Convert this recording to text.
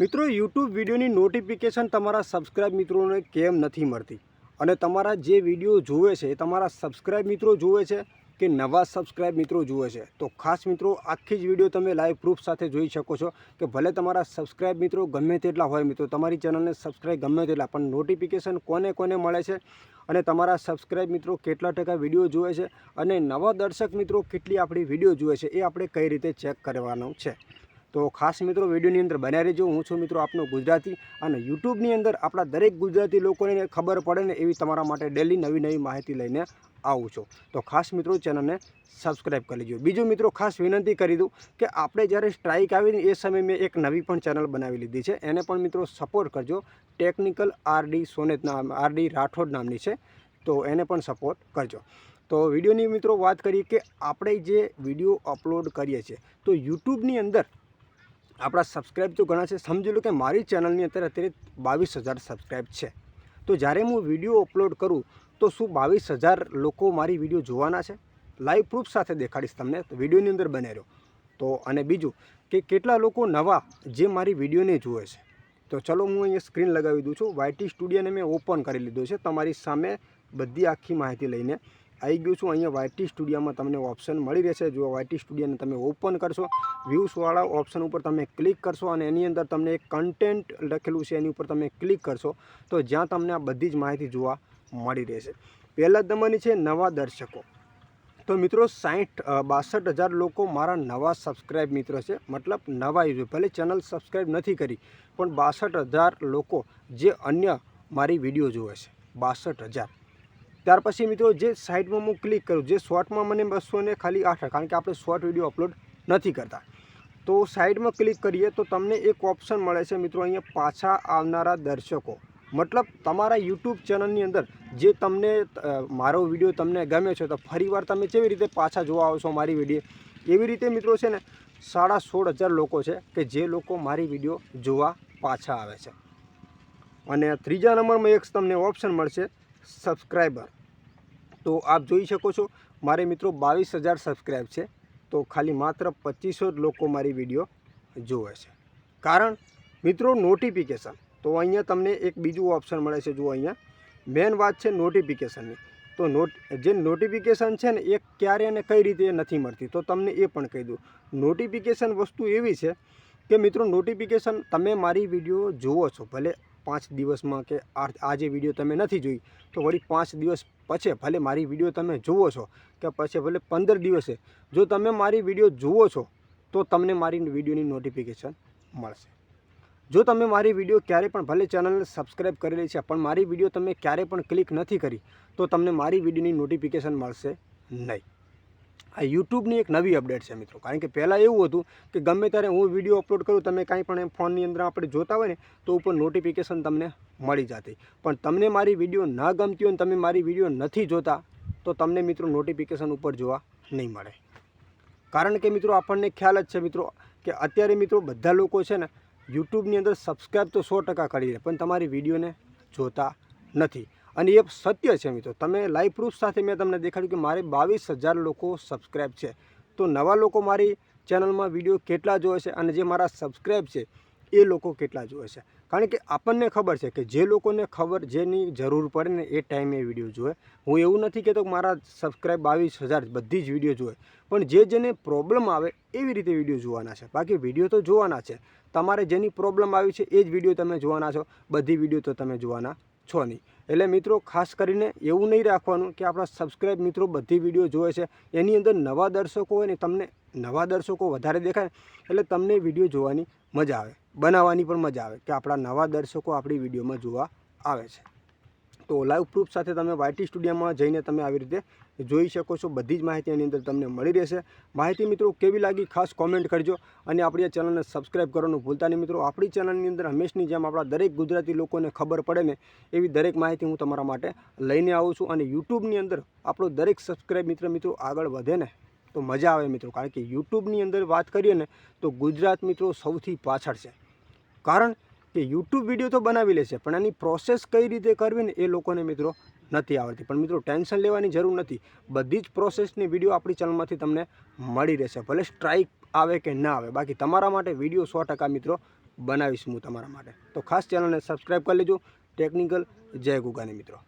મિત્રો યુટ્યુબ વિડીયોની નોટિફિકેશન તમારા સબસ્ક્રાઇબ મિત્રોને કેમ નથી મળતી? અને તમારા જે વીડિયો જુએ છે, એ તમારા સબસ્ક્રાઇબ મિત્રો જુએ છે કે નવા સબસ્ક્રાઇબ મિત્રો જુએ છે? તો ખાસ મિત્રો, આખી જ વીડિયો તમે લાઈવ પ્રૂફ સાથે જોઈ શકો છો કે ભલે તમારા સબસ્ક્રાઇબ મિત્રો ગમે તેટલા હોય મિત્રો, તમારી ચેનલને સબસ્ક્રાઇબ ગમે તેટલા, પણ નોટિફિકેશન કોને કોને મળે છે? અને તમારા સબસ્ક્રાઇબ મિત્રો કેટલા ટકા વીડિયો જુએ છે? અને નવા દર્શક મિત્રો કેટલી આપણી વીડિયો જુએ છે? એ આપણે કઈ રીતે ચેક કરવાનું છે? તો ખાસ મિત્રો વિડીયોની અંદર બન્યા રહેજો. હું છું મિત્રો આપનો ગુજરાતી અને યુટ્યુબની અંદર આપણા દરેક ગુજરાતી લોકોને ખબર પડે ને એવી તમારા માટે ડેલી નવી નવી માહિતી લઈને આવું છું. તો ખાસ મિત્રો ચેનલને સબસ્ક્રાઈબ કરી લેજો. બીજું મિત્રો ખાસ વિનંતી કરી દઉં કે આપણે જ્યારે સ્ટ્રાઇક આવીને એ સમયે મેં એક નવી પણ ચેનલ બનાવી લીધી છે. એને પણ મિત્રો સપોર્ટ કરજો. ટેકનિકલ આરડી સોનેત નામ આરડી રાઠોડ નામની છે. તો એને પણ સપોર્ટ કરજો. તો વિડીયોની મિત્રો વાત કરીએ કે આપણે જે વીડિયો અપલોડ કરીએ છીએ, તો યુટ્યુબની અંદર આપણા સબસ્ક્રાઈબ તો ઘણા છે. સમજી લો કે મારી ચેનલની અંદર અત્યારે બાવીસ હજાર સબસ્ક્રાઈબ છે. તો જ્યારે હું વીડિયો અપલોડ કરું, તો શું બાવીસ હજાર લોકો મારી વીડિયો જોવાના છે? લાઈવ પ્રૂફ સાથે દેખાડીશ તમને. વિડીયોની અંદર બને રહ્યો. તો અને બીજું કે કેટલા લોકો નવા જે મારી વિડીયોને જુએ છે? તો ચલો હું અહીંયા સ્ક્રીન લગાવી દઉં છું. વાયટી સ્ટુડિયોને મેં ઓપન કરી લીધો છે. તમારી સામે બધી આખી માહિતી લઈને આવી ગયું છું. અહીંયા વાયટી સ્ટુડિયોમાં તમને ઓપ્શન મળી રહેશે. જો વાયટી સ્ટુડિયોને તમે ઓપન કરશો. વ્યૂઝવાળા ઓપ્શન ઉપર તમે ક્લિક કરશો અને એની અંદર તમને એક કન્ટેન્ટ લખેલું છે. એની ઉપર તમે ક્લિક કરશો તો જ્યાં તમને આ બધી જ માહિતી જોવા મળી રહેશે. પહેલાં નંબરની છે નવા દર્શકો. તો મિત્રો સાઠ બાસઠ હજાર લોકો મારા નવા સબસ્ક્રાઈબ મિત્રો છે. મતલબ નવા યુઝર. ભલે ચેનલ સબસ્ક્રાઈબ નથી કરી, પણ બાસઠ હજાર લોકો જે અન્ય મારી વીડિયો જુએ છે. બાસઠ હજાર. ત્યાર પછી મિત્રો જે સાઇડમાં હું ક્લિક કરું, જે શોર્ટમાં મને બસો ને ખાલી આઠ કારણ કે આપણે શોર્ટ વીડિયો અપલોડ નથી કરતા. તો સાઇડમાં ક્લિક કરીએ તો તમને એક ઓપ્શન મળે છે મિત્રો અહીંયા પાછા આવનારા દર્શકો. મતલબ તમારા યુટ્યુબ ચેનલની અંદર જે તમને મારો વીડિયો તમને ગમે છે, તો ફરીવાર તમે કેવી રીતે પાછા જોવા આવશો મારી વીડિયો? એવી રીતે મિત્રો છે ને, સાડા સોળ હજાર લોકો છે કે જે લોકો મારી વીડિયો જોવા પાછા આવે છે. અને ત્રીજા નંબરમાં એક તમને ઓપ્શન મળશે, સબસ્ક્રાઈબર. તો આપ જોઈ શકો છો, મારે મિત્રો બાવીસ હજાર સબસ્ક્રાઈબ છે. તો ખાલી માત્ર પચીસો જ લોકો મારી વીડિયો જુએ છે. કારણ, મિત્રો નોટિફિકેશન તો અહીંયા તમને એક બીજું ઓપ્શન મળે છે, જુઓ અહીંયા. મેન વાત છે નોટિફિકેશનની તો નોટ જે નોટિફિકેશન છે ને, એ ક્યારે અને કઈ રીતે નથી મળતી. તો તમને એ પણ કહી દઉં. નોટિફિકેશન વસ્તુ એવી છે કે, મિત્રો નોટિફિકેશન તમે મારી વીડિયો જુઓ છો. ભલે પાંચ દિવસમાં કે આજે વીડિયો તમે નથી જોઈ, તો વળી પાંચ દિવસ પછી ભલે મારી વીડિયો તમે જુઓ છો કે પછી ભલે પંદર દિવસે જો તમે મારી વીડિયો જુઓ છો, તો તમને મારી વિડીયોની નોટિફિકેશન મળશે. જો તમે મારી વીડિયો ક્યારે પણ ભલે ચેનલને સબસ્ક્રાઈબ કરેલી છે, પણ મારી વીડિયો તમે ક્યારે પણ ક્લિક નથી કરી, તો તમને મારી વિડીયોની નોટિફિકેશન મળશે નહીં. આ યુટ્યુબની એક નવી અપડેટ છે મિત્રો. કારણ કે પહેલાં એવું હતું કે ગમે ત્યારે હું વીડિયો અપલોડ કરું, તમે કાંઈ પણ એમ ફોનની અંદર આપણે જોતા હોય ને, તો ઉપર નોટિફિકેશન તમને મળી જતી. પણ તમને મારી વીડિયો ન ગમતી હોય ને, તમે મારી વીડિયો નથી જોતા, તો તમને મિત્રો નોટિફિકેશન ઉપર જોવા નહીં મળે. કારણ કે મિત્રો આપણને ખ્યાલ જ છે મિત્રો, કે અત્યારે મિત્રો બધા લોકો છે ને, યુટ્યુબની અંદર સબસ્ક્રાઈબ તો સો ટકા કરી દે પણ તમારી વિડીયોને જોતા નથી. અને એ સત્ય છે મિત્રો. તમે લાઈવ પ્રૂફ સાથે મેં તમને દેખાડ્યું કે મારે બાવીસ હજાર લોકો સબસ્ક્રાઈબ છે. તો નવા લોકો મારી ચેનલમાં વીડિયો કેટલા જોવે છે અને જે મારા સબસ્ક્રાઈબ છે, એ લોકો કેટલા જોવે છે. કારણ કે આપણને ખબર છે કે જે લોકોને ખબર જેની જરૂર પડે ને એ ટાઈમે વીડિયો જોવે. હું એવું નથી કહેતો કે મારા સબસ્ક્રાઈબ બાવીસ હજાર બધી જ વીડિયો જોવે. પણ જે જેને પ્રોબ્લેમ આવે એવી રીતે વીડિયો જોવાના છે. બાકી વીડિયો તો જોવાના છે. તમારે જેની પ્રોબ્લેમ આવી છે એ જ વીડિયો તમે જોવાના છો. બધી વીડિયો તો તમે જોવાના છો નહીં. એટલે મિત્રો, ખાસ કરીને એવું નહીં રાખવાનું કે આપણા સબસ્ક્રાઈબ મિત્રો બધી વીડિયો જોવે છે. એની અંદર નવા દર્શકો હોય ને તમને નવા દર્શકો વધારે દેખાય એટલે તમને વીડિયો જોવાની મજા આવે, બનાવવાની પણ મજા આવે કે આપણા નવા દર્શકો આપણી વિડીયોમાં જોવા આવે છે. તો લાઈવ પ્રૂફ સાથે તમે વાયટી સ્ટુડિયોમાં જઈને તમે આવી રીતે જોઈ શકો છો. બધી જ માહિતી એની અંદર તમને મળી રહેશે. માહિતી મિત્રો કેવી લાગી ખાસ કોમેન્ટ કરજો. અને આપણી ચેનલને સબસ્ક્રાઈબ કરવાનું ભૂલતા નહીં મિત્રો. આપણી ચેનલની અંદર હંમેશની જેમ આપણા દરેક ગુજરાતી લોકોને ખબર પડે ને, એવી દરેક માહિતી હું તમારા માટે લઈને આવું છું. અને યુટ્યુબની અંદર આપણો દરેક સબસ્ક્રાઈબ મિત્ર મિત્રો આગળ વધે ને, તો મજા આવે મિત્રો. કારણ કે યુટ્યુબની અંદર વાત કરીએ ને, તો ગુજરાત મિત્રો સૌથી પાછળ છે. કારણ કે યુટ્યુબ વીડિયો તો બનાવી લેશે, પણ એની પ્રોસેસ કઈ રીતે કરવી ને એ લોકોને મિત્રો નથી આવડતી. પણ મિત્રો ટેન્શન લેવાની જરૂર નથી. બધી જ પ્રોસેસની વીડિયો આપણી ચેનલમાંથી તમને મળી રહેશે. ભલે સ્ટ્રાઇક આવે કે ના આવે. બાકી તમારા માટે વીડિયો સો ટકા મિત્રો બનાવીશ હું તમારા માટે. તો ખાસ ચેનલને સબસ્ક્રાઈબ કરી લેજો. ટેકનિકલ જય ગુગાની મિત્રો.